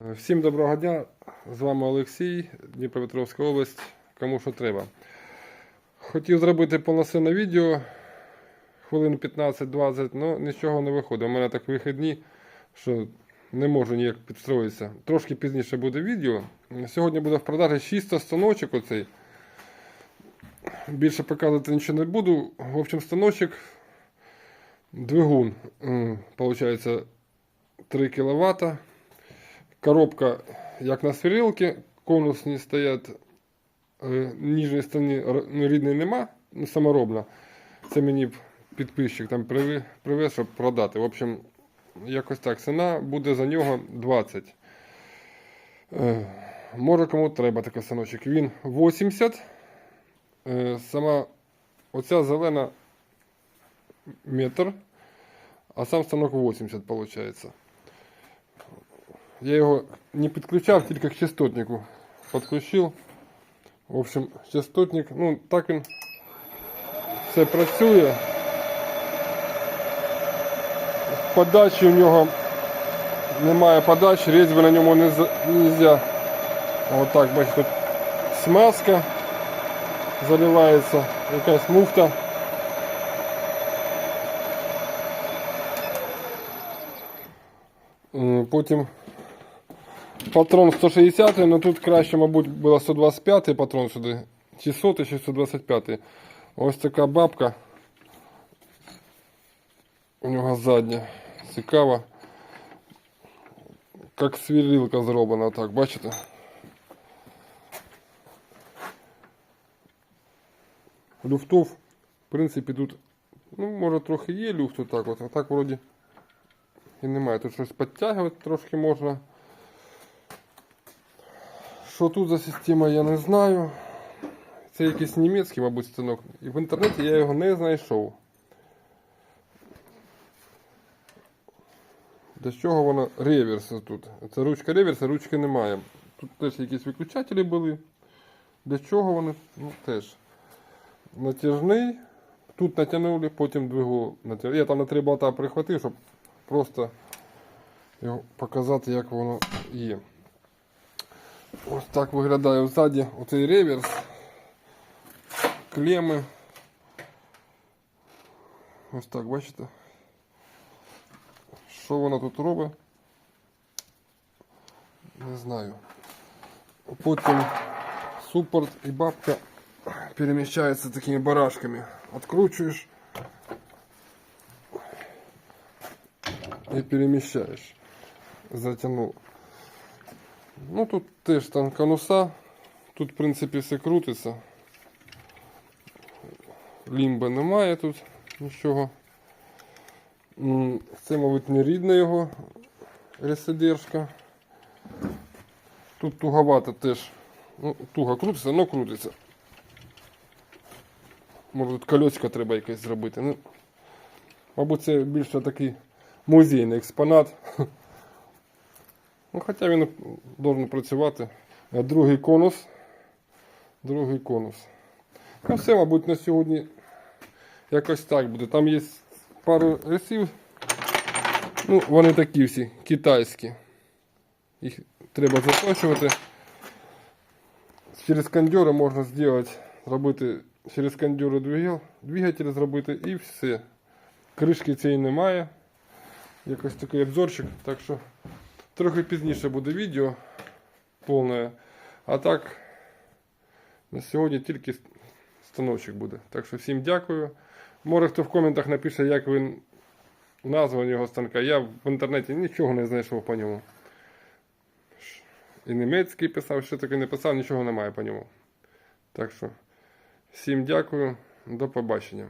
Всім доброго дня! З вами Олексій, Дніпропетровська область. Кому що треба. Хотів зробити повноцінне відео хвилин 15-20, але нічого не виходить. У мене так вихідні, що не можу ніяк підстроїтися. Трошки пізніше буде відео. Сьогодні буде в продажі 600 станочок оцей. Більше показувати нічого не буду. В общем, станочок, двигун, получається 3 кВт. Коробка, як на сварилці, конусні стоять, е, ніжньої сторони р- ну, рідної нема, ну, саморобна. Це мені підписчик там привез, щоб продати. В общем, якось так. Ціна буде за нього 20. Е, Може кому треба такий станочок. Він 80. Е, Сама оця зелена метр, а сам станок 80 виходить. Я його не підключав, тільки к частотнику підключив. В общем, частотник, ну так він все працює. Подачі у нього немає подачі, різьби на ньому не можна. Отак, бачите, тут смазка заливається, якась муфта. Потім патрон 160, але тут краще, мабуть, було 125 патрон сюди. Чи 100, чи 125. Ось така бабка. У нього задня. Цікава. Як свірилка зроблена, так, бачите? Люфтов, в принципі, тут, ну, може трохи є люфт отак от, а так вроді і немає. Тут щось підтягувати трошки можна. Що тут за система, я не знаю. Це якийсь німецький, мабуть, станок. І в інтернеті я його не знайшов. Для чого воно реверс тут? Це ручка реверса, ручки немає. Тут теж якісь виключателі були. Для чого вони? Ну теж. Натяжний. Тут натягнули, потім двигун натягнули. Я там на три болта прихватив, щоб просто його показати, як воно є. Ось так виглядає ззаді оцей реверс. Клеми. Ось так, бачите? Що воно тут робить? Не знаю. Потім суппорт і бабка переміщаються такими барашками. Откручуєш і переміщаєш. Затягнув. Ну тут теж там конуса. Тут, в принципі, все крутиться. Лімба немає тут нічого. Це, мабуть, не рідна його ресидержка. Тут туговато теж. Ну, туго крутиться, але крутиться. Може тут кольоцько треба якесь зробити. Ну, мабуть, це більше такий музейний експонат. Ну, хоча він должен працювати. Другий конус. Другий конус. Ну, все, мабуть, на сьогодні якось так буде. Там є пару ресів. Ну, вони такі всі китайські. Їх треба заточувати. Через кондьори можна зробити, зробити через кондьори двигатель, двигатель зробити і все. Кришки цієї немає. Якось такий обзорчик. Так що трохи пізніше буде відео повне. А так, на сьогодні тільки станочок буде. Так що всім дякую. Може хто в коментах напише, як він назва його станка. Я в інтернеті нічого не знайшов по ньому. І німецький писав, що таке не писав, нічого немає по ньому. Так що, всім дякую, до побачення.